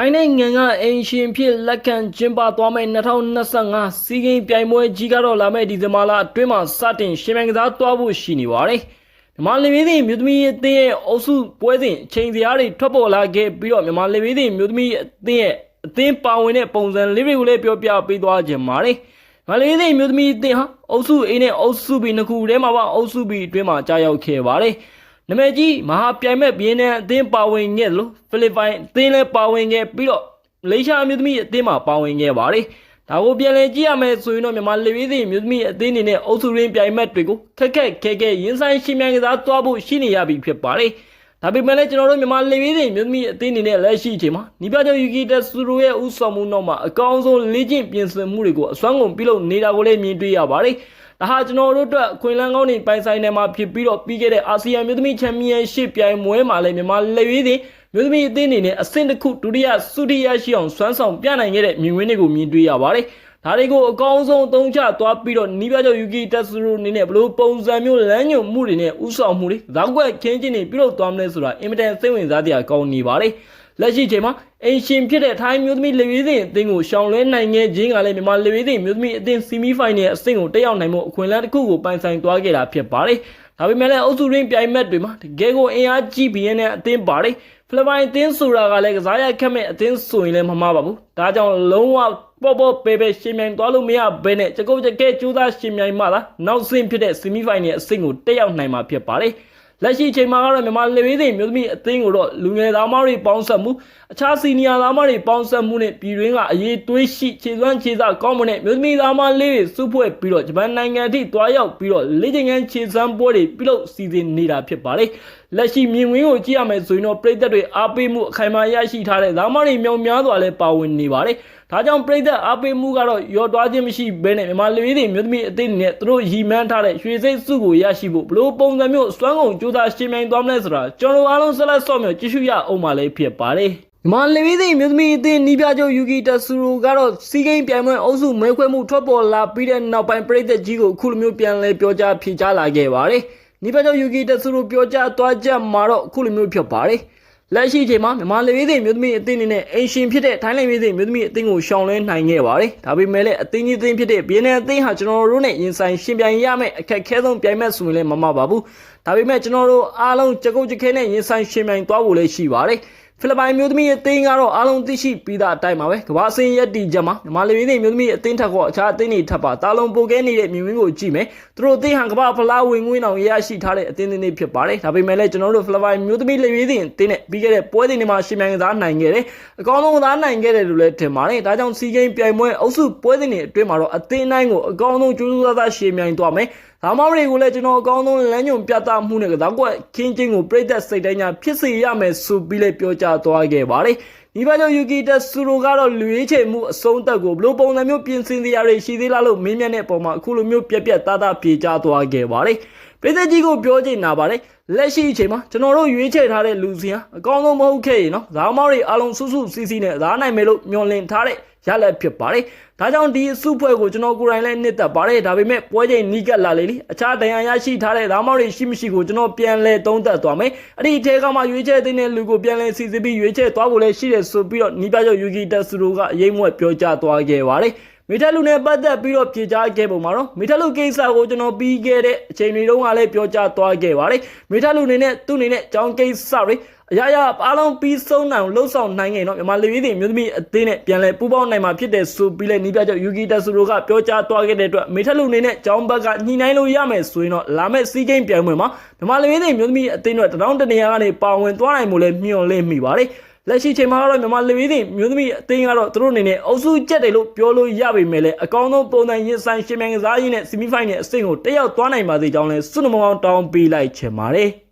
ထိုင်းနိုင်ငံကအင်ရှင်ဖြစ်လက်ခံကျင်းပသွားမယ့်2025စီးကင်းပြိုင်ပွဲကြီးကတော့လာမယ့်ဒီဇင်ဘာလအတွင်းမှာစတင်ရှင်ပြိုင်ကစားသွားဖို့ရှိနေပါတယ်။မြန်မာလေဝီးသည်မြို့သမီးအသင်းရဲ့အုပ်စုပွဲစဉ်အချိန်စရာတွေထွက်ပေါ်လာခဲ့ပြီးတော့မြန်မာလေဝီးသည်မြို့သမီးအသင်းရဲ့အသင်းပါဝင်တဲ့ပုံစံလေးတွေကိုလည်းပြောပြပေးသွားခြင်းပါတယ်။မလေးသည်မြို့သမီးအသင်းဟာအုပ်စု A နဲ့အုပ်စု B နှစ်ခုထဲမှာပါအုပ်စု B အတွင်းမှာကြာရောက်ခဲ့ပါတယ်။ နမည်ကြီးမဟာပြိုင်မဲ့ဘီယင်းနဲ့အသင်းပါဝင်ခဲ့လို့ဖိလစ်ပိုင်အသင်းလည်းပါဝင်ခဲ့ပြီးတော့မလေးရှားအမျိုးသမီးအသင်းမှာပါဝင်ခဲ့ပါတယ်။ဒါကိုပြန်လည်ကြည့်ရမယ်ဆိုရင်တော့မြန်မာလေဝေးသည်အမျိုးသမီးအသင်းအနေနဲ့အုပ်စုရင်းပြိုင်မဲ့တွေကိုခက်ခက်ခဲခဲရင်ဆိုင်ရှင်းမြန်ကစားသွားဖို့ရှိနေရပြီဖြစ်ပါတယ်။ဒါပေမဲ့လည်းကျွန်တော်တို့မြန်မာလေဝေးသည်အမျိုးသမီးအသင်းအနေနဲ့လက်ရှိအချိန်မှာနီးပြကျော်ယူကီတက်ဆူရိုရဲ့ဥဆောင်မှုနောက်မှာအကောင်းဆုံးလေ့ကျင့်ပြင်ဆင်မှုတွေကိုအစွမ်းကုန်ပြုလုပ်နေတာကိုလည်းမြင်တွေ့ရပါတယ်။ ဒါဟာကျွန်တော်တို့အတွက်ခွင်လန်းကောင်းနေပိုင်ဆိုင်နေမှာဖြစ်ပြီးတော့ပြီးခဲ့တဲ့အာဆီယံမြို့သမီးချန်ပီယံရှစ်ပြိုင်ပွဲမှာလည်းမြန်မာလက်ရွေးသည်မြို့သမီးအသင်းအနေနဲ့အဆင့်တစ်ခုဒုတိယစုတိယရှိအောင်စွမ်းဆောင်ပြနိုင်ခဲ့တဲ့မြင်ကွင်းတွေကိုမြင်တွေ့ရပါတယ်။ဒါတွေကိုအကောင်းဆုံးအသုံးချသွားပြီးတော့နီးပြကျော်ယူကီတက်ဆူရိုအနေနဲ့ဘလို့ပုံစံမျိုးလမ်းညွှန်မှုတွေနဲ့ဥဆောင်မှုတွေဇောက်ွက်ခင်းချင်းတွေပြုလုပ်သွားမလဲဆိုတာအင်မတန်စိတ်ဝင်စားစရာကောင်းနေပါတယ်။ လက်ရှိချိန်မှာအင်ရှင်ဖြစ်တဲ့ထိုင်းမျိုးသမီးလေဝေးစဉ်အသင်းကိုရှောင်လွဲနိုင်ခဲ့ခြင်းကလည်းမြန်မာလေဝေးစဉ်မျိုးသမီးအသင်းစီမီဖိုင်နယ်အဆင့်ကိုတက်ရောက်နိုင်မှုအခွင့်အလမ်းတစ်ခုကိုပိုင်ဆိုင်သွားခဲ့တာဖြစ်ပါတယ်။ဒါပေမဲ့လည်းအုပ်စုရင်းပြိုင်မက်တွေမှာတကယ်ကိုအင်အားကြီးပြီးရင်အသင်းပါတယ်။ဖိလစ်ပိုင်အသင်းဆိုတာကလည်းကစားရခက်မဲ့အသင်းဆိုရင်လည်းမမှားပါဘူး။ဒါကြောင့်လုံးဝပေါ့ပေါ့ပေပေရှင်မြိုင်သွားလို့မရဘဲနဲ့ကြကုတ်ကြကဲကြိုးစားရှင်မြိုင်မှသာနောက်ဆင့်ဖြစ်တဲ့စီမီဖိုင်နယ်အဆင့်ကိုတက်ရောက်နိုင်မှာဖြစ်ပါတယ်။ လက်ရှိချိန်မှာကတော့မြန်မာလေဝေးသိမျိုးသမီးအသင်းကိုတော့လူငယ်သားမတွေပေါင်းဆက်မှုအခြားစီနီယာသားမတွေပေါင်းဆက်မှုနဲ့ပြည်တွင်းကအရေးတွေးရှိခြေစွမ်းခြေစကောင်းမနဲ့မျိုးသမီးသားမလေးတွေစုဖွဲ့ပြီးတော့ဂျပန်နိုင်ငံအထိတွားရောက်ပြီးတော့လေ့ကျင့်ခန်းခြေစွမ်းပွဲတွေပြုလုပ်စီစဉ်နေတာဖြစ်ပါတယ်လက်ရှိမြင်ကွင်းကိုကြည့်ရမယ်ဆိုရင်တော့ပြည်သက်တွေအားပေးမှုအခိုင်အမာရရှိထားတဲ့သားမတွေမြောင်များစွာလည်းပါဝင်နေပါတယ် ဒါကြောင့်ပြည်သက်အားပေးမှုကတော့ရော့တွားခြင်းမရှိဘဲနဲ့မြန်မာလူမျိုးတွေမျိုးသမီးအသိနဲ့သူတို့ရည်မှန်းထားတဲ့ရွှေစိတ်စုကိုရရှိဖို့ဘလို့ပုံစံမျိုးစွမ်းကုန်ကြိုးစားရှင်းမြိုင်သွားမလဲဆိုတာကျွန်တော်အားလုံးဆက်လက်ဆော့မြော်ကြည့်ရှုရအောင်ပါလေဖြစ်ပါတယ်မာလီဝီသိမြို့သမီးအသင်းနီးပြချုပ်ယူကီတဆူရိုကတော့စီဂိမ်းပြိုင်ပွဲအုပ်စုမဲခွဲမှုထွက်ပေါ်လာပြီးတဲ့နောက်ပိုင်းပြည်သက်ကြီးကိုအခုလိုမျိုးပြန်လဲပြောကြားဖြေကြားလာခဲ့ပါတယ်။နီးပြချုပ်ယူကီတဆူရိုပြောကြားသွားချက်မှာတော့အခုလိုမျိုးဖြစ်ပါတယ်။ လက်ရှိချိန်မှာမြန်မာလေဝေးသိမျိုးသမီးအသင်းအနေနဲ့အင်ရှင်ဖြစ်တဲ့ထိုင်းလေဝေးသိမျိုးသမီးအသင်းကိုရှောင်လွှဲနိုင်ခဲ့ပါတယ်။ဒါပေမဲ့လည်းအသင်းကြီးအသင်းဖြစ်တဲ့ဘီယန်အသင်းဟာကျွန်တော်တို့နဲ့ရင်ဆိုင်ရှင်ပြိုင်ရမယ့်အခက်အခဲဆုံးပြိုင်မဲ့ဆိုရင်လည်းမမပါဘူး။ဒါပေမဲ့ကျွန်တော်တို့အားလုံးကြကုတ်ကြခဲနဲ့ရင်ဆိုင်ရှင်ပြိုင်သွားဖို့လည်းရှိပါတယ်။ ဖိလစ်ပိုင်မျိုးသမီးအသင်းကတော့အားလုံးသိရှိပြီးသားအတိုင်းပါပဲကမ္ဘာအစင်းရက်တီချက်မှာမြန်မာလူမျိုးတွေမျိုးသမီးအသင်းထက်ကောအခြားအသင်းတွေထပ်ပါတာလုံးပိုကဲနေတဲ့မြင်ကွင်းကိုကြည့်မယ်သူတို့အသင်းဟာကမ္ဘာဖလားဝင်ငွေအောင်ရရှိထားတဲ့အသင်းတွေဖြစ်ပါတယ်ဒါပေမဲ့လည်းကျွန်တော်တို့ဖိလစ်ပိုင်မျိုးသမီးလူမျိုးတွေအသင်းနဲ့ပြီးခဲ့တဲ့ပွဲစဉ်တွေမှာရှင်မြန်ကစားနိုင်ခဲ့တယ်အကောင်းဆုံးကစားနိုင်ခဲ့တယ်လို့လည်းထင်ပါတယ်ဒါကြောင့်စီဂိမ်းပြိုင်ပွဲအုပ်စုပွဲစဉ်တွေအတွင်းမှာတော့အသင်းတိုင်းကိုအကောင်းဆုံးကြိုးစားသားရှင်မြန်သွားမယ် ဒါမှမဟုတ်ကိုလည်းကျွန်တော်အကောင်းဆုံးလမ်းညွန်ပြသမှုနဲ့ကစားကွက်ခင်းချင်းကိုပြိသက်စိတ်တိုင်းညာဖြစ်စေရမယ်ဆိုပြီးလည်းပြောကြားသွားခဲ့ပါတယ်။ဒီဘက်ကျယူကီတက်ဆူရိုကတော့လူရေးချေမှုအဆုံးသက်ကိုဘလို့ပုံစံမျိုးပြင်ဆင်စရာတွေရှိသေးလားလို့မင်းမြတ်တဲ့ပုံမှာအခုလိုမျိုးပြက်ပြက်သားသားပြေကြားသွားခဲ့ပါတယ်။ပြည်သက်ကြီးကိုပြောချင်တာပါတယ်လက်ရှိအချိန်မှာကျွန်တော်တို့ရွေးချယ်ထားတဲ့လူစီဟာအကောင်းဆုံးမဟုတ်ခဲ့ရင်နော်ဇာမောတွေအားလုံးစုစုစီစီနဲ့ဇာနိုင်မယ်လို့မျှော်လင့်ထားတဲ့ ရလက်ဖြစ်ပါတယ်ဒါကြောင့်ဒီအစုဖွဲ့ကိုကျွန်တော်ကိုယ်တိုင်လည်းနှစ်သက်ပါတယ်ဒါပေမဲ့ပွဲချိန်နီးကပ်လာလေလေအခြားတရားရရှိထားတဲ့ဇာမောတွေရှိမရှိကိုကျွန်တော်ပြန်လဲသုံးသပ်သွားမယ်အဲ့ဒီအထဲကမှရွေးချယ်တဲ့လူကိုပြန်လဲစီစစ်ပြီးရွေးချယ်သွားဖို့လည်းရှိတယ်ဆိုပြီးတော့နီးပြကျော်ယူကီတက်ဆူရိုကအရေးမွက်ပြောကြားသွားခဲ့ပါတယ်မိထက်လူနဲ့ပတ်သက်ပြီးတော့ဖြေကြားခဲ့ပုံမှာတော့မိထက်လူကိစ္စကိုကျွန်တော်ပြီးခဲ့တဲ့အချိန်တွေတုန်းကလည်းပြောကြားသွားခဲ့ပါတယ်မိထက်လူနေနဲ့သူ့အနေနဲ့အကြောင်းကိစ္စတွေ အရာရာအားလုံးပြီးဆုံးနိုင်လှုပ်ဆောင်နိုင်ငယ်တော့မြန်မာလူကြီးတွေမျိုးသမီးအသင်းနဲ့ပြန်လဲပူးပေါင်းနိုင်မှာဖြစ်တယ်ဆိုပြီးလဲနီးပြချက်ယူကီတက်ဆူရိုကပြောကြားသွားခဲ့တဲ့အတွက်မိထက်လူနေနဲ့ကျောင်းဘက်ကညှိနှိုင်းလို့ရမယ်ဆိုရင်တော့လာမယ့်စီးကိန်းပြိုင်ပွဲမှာမြန်မာလူကြီးတွေမျိုးသမီးအသင်းတို့တရောင်းတနေရာကနေပါဝင်သွားနိုင်မှုလဲမျှော်လင့်မိပါတယ်လက်ရှိချိန်မှာတော့မြန်မာလူမျိုးတွေမျိုးသမီးအသင်းကတော့သူတို့အနေနဲ့အုပ်စုကျက်တယ်လို့ပြောလို့ရပေမဲ့လည်းအကောင်းဆုံးပုံစံရင်ဆိုင်ရှင်မြန်ကစားရင်းနဲ့ဆီမီဖိုင်နယ်အဆင့်ကိုတက်ရောက်သွားနိုင်ပါသေးကြောင်းလဲစွနမောင်းတောင်းပေးလိုက်ချင်ပါတယ်